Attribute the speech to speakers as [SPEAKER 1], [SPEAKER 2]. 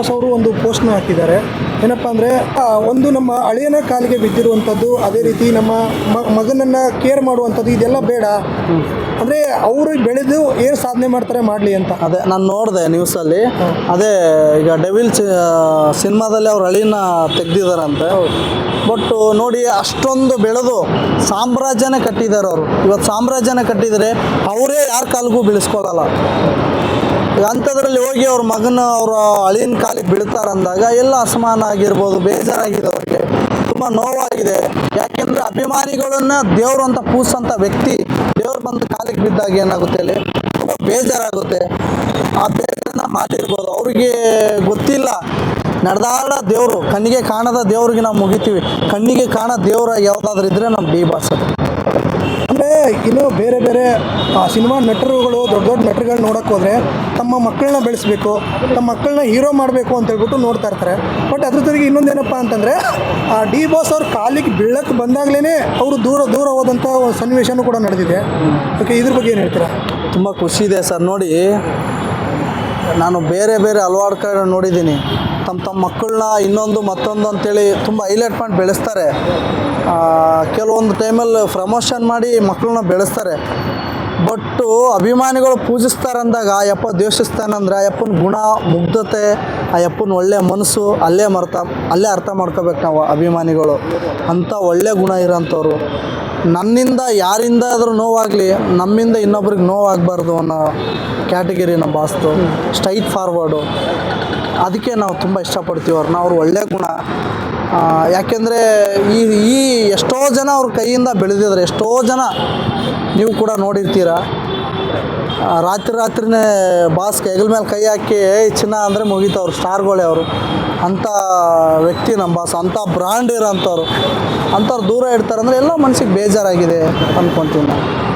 [SPEAKER 1] Boss ಅವರು ಒಂದು ಪೋಸ್ಟ್ನ ಹಾಕಿದ್ದಾರೆ. ಏನಪ್ಪ ಅಂದರೆ ಒಂದು ನಮ್ಮ ಅಳಿಯನ ಕಾಲಿಗೆ ಬಿದ್ದಿರುವಂಥದ್ದು, ಅದೇ ರೀತಿ ನಮ್ಮ ಮಗನನ್ನ ಕೇರ್ ಮಾಡುವಂಥದ್ದು ಇದೆಲ್ಲ ಬೇಡ. ಅಂದರೆ ಅವರು ಬೆಳೆದು ಏನು ಸಾಧನೆ ಮಾಡ್ತಾರೆ ಮಾಡಲಿ ಅಂತ.
[SPEAKER 2] ಅದೇ, ನಾನು ನೋಡಿದೆ ನ್ಯೂಸಲ್ಲಿ ಅದೇ, ಈಗ ಡೆವಿಲ್ ಸಿನಿಮಾದಲ್ಲಿ ಅವ್ರ ಅಳಿನ ತೆಗ್ದಿದಾರಂತೆ. ಬಟ್ ನೋಡಿ, ಅಷ್ಟೊಂದು ಬೆಳೆದು ಸಾಮ್ರಾಜ್ಯನ ಕಟ್ಟಿದ್ದಾರೆ ಅವರು. ಇವತ್ತು ಸಾಮ್ರಾಜ್ಯನ ಕಟ್ಟಿದರೆ ಅವರೇ ಯಾರ ಕಾಲಿಗೂ ಬೀಳಿಸ್ಕೊಳಲ್ಲ. ಈಗ ಅಂಥದ್ರಲ್ಲಿ ಹೋಗಿ ಅವ್ರ ಮಗನ ಅವರ ಅಳಿನ ಕಾಲಿಗೆ ಬೀಳ್ತಾರಂದಾಗ ಎಲ್ಲ ಅಸಮಾನ ಆಗಿರ್ಬೋದು ಬೇಜಾರಾಗಿದೆ ಅವ್ರಿಗೆ ತುಂಬ ನೋವಾಗಿದೆ. ಯಾಕೆಂದರೆ ಅಭಿಮಾನಿಗಳನ್ನ ದೇವರು ಅಂತ ಪೂಸಂಥ ವ್ಯಕ್ತಿ ದೇವ್ರು ಬಂದು ಕಾಲಿಗೆ ಬಿದ್ದಾಗ ಏನಾಗುತ್ತೆ ಅಲ್ಲಿ ತುಂಬ ಬೇಜಾರಾಗುತ್ತೆ. ಆ ಬೇಜಾರನ್ನ ಮಾಡಿರ್ಬೋದು. ಅವ್ರಿಗೆ ಗೊತ್ತಿಲ್ಲ. ನಡೆದಾಡ ದೇವರು, ಕಣ್ಣಿಗೆ ಕಾಣದ ದೇವ್ರಿಗೆ ನಾವು ಮುಗಿತೀವಿ. ಕಣ್ಣಿಗೆ ಕಾಣೋ ದೇವ್ರ ಯಾವುದಾದ್ರೂ ಇದ್ದರೆ ನಮ್ಮ ಡಿ
[SPEAKER 1] ಇನ್ನು ಬೇರೆ ಬೇರೆ ಸಿನಿಮಾ ನಟರುಗಳು, ದೊಡ್ಡ ದೊಡ್ಡ ನಟರುಗಳು ನೋಡೋಕೆ ಹೋದರೆ ತಮ್ಮ ಮಕ್ಕಳನ್ನ ಬೆಳೆಸಬೇಕು, ತಮ್ಮ ಮಕ್ಕಳನ್ನ ಹೀರೋ ಮಾಡಬೇಕು ಅಂತ ಹೇಳ್ಬಿಟ್ಟು ನೋಡ್ತಾ ಇರ್ತಾರೆ. ಬಟ್ ಅದ್ರ ಜೊತೆಗೆ ಇನ್ನೊಂದೇನಪ್ಪ ಅಂತಂದರೆ, ಆ, ಡಿ ಬಾಸ್ ಅವ್ರ ಕಾಲಿಗೆ ಬೀಳಕ್ಕೆ ಬಂದಾಗಲೇ ಅವರು ದೂರ ದೂರ ಹೋದಂಥ ಒಂದು ಸನ್ನಿವೇಶನೂ ಕೂಡ ನಡೆದಿದೆ. ಓಕೆ, ಇದ್ರ ಬಗ್ಗೆ ಏನು ಹೇಳ್ತೀರಾ?
[SPEAKER 2] ತುಂಬ ಖುಷಿ ಇದೆ ಸರ್ ನೋಡಿ. ನಾನು ಬೇರೆ ಬೇರೆ ಹಲವಾರು ಕಡೆ ನೋಡಿದ್ದೀನಿ. ತಮ್ಮ ತಮ್ಮ ಮಕ್ಕಳನ್ನ ಇನ್ನೊಂದು ಮತ್ತೊಂದು ಅಂತೇಳಿ ತುಂಬ ಹೈಲೈಟ್ ಮಾಡಿ ಬೆಳೆಸ್ತಾರೆ. ಕೆಲವೊಂದು ಟೈಮಲ್ಲಿ ಪ್ರಮೋಷನ್ ಮಾಡಿ ಮಕ್ಕಳನ್ನ ಬೆಳೆಸ್ತಾರೆ. ಬಟ್ಟು ಅಭಿಮಾನಿಗಳು ಪೂಜಿಸ್ತಾರೆ ಅಂದಾಗ ಯಪ್ಪ ದ್ವೇಷಿಸ್ತಾನಂದ್ರೆ ಆ ಯಪ್ಪನ ಗುಣ, ಮುಗ್ಧತೆ ಆ ಯಪ್ಪನ ಒಳ್ಳೆ ಮನಸ್ಸು ಅಲ್ಲೇ ಮರ್ತ, ಅಲ್ಲೇ ಅರ್ಥ ಮಾಡ್ಕೋಬೇಕು ನಾವು ಅಭಿಮಾನಿಗಳು. ಅಂಥ ಒಳ್ಳೆ ಗುಣ ಇರೋಂಥವ್ರು. ನನ್ನಿಂದ ಯಾರಿಂದ ಆದರೂ ನೋವಾಗಲಿ, ನಮ್ಮಿಂದ ಇನ್ನೊಬ್ರಿಗೆ ನೋವಾಗಬಾರ್ದು ಅನ್ನೋ ಕ್ಯಾಟಗರಿ ನಮ್ಮ ಬಾಸ್ತು. Straight forward. ಅದಕ್ಕೆ ನಾವು ತುಂಬ ಇಷ್ಟಪಡ್ತೀವಿ ಅವ್ರನ್ನ. ಅವ್ರು ಒಳ್ಳೆ ಗುಣ. ಯಾಕೆಂದರೆ ಈ ಈ ಎಷ್ಟೋ ಜನ ಅವ್ರ ಕೈಯಿಂದ ಬೆಳೆದಿದ್ದಾರೆ. ಎಷ್ಟೋ ಜನ ನೀವು ಕೂಡ ನೋಡಿರ್ತೀರ. ರಾತ್ರಿ ರಾತ್ರಿನೇ ಬಾಸ್ ಕೈಗಳ ಮೇಲೆ ಕೈ ಹಾಕಿ, "ಏಯ್ ಚಿನ್ನ ಅಂದರೆ ಮುಗೀತು ಅವ್ರು, ಸ್ಟಾರ್ಗಳೇ ಅವರು. ಅಂಥ ವ್ಯಕ್ತಿ ನಮ್ಮ ಬಾಸ್ ಅಂಥ ಬ್ರಾಂಡ್ ಇರೋ ಅಂಥವ್ರು ದೂರ ಇಡ್ತಾರೆ ಅಂದರೆ ಎಲ್ಲ ಮನ್ಸಿಗೆ ಬೇಜಾರಾಗಿದೆ ಅಂದ್ಕೊತೀನಿ ನಾನು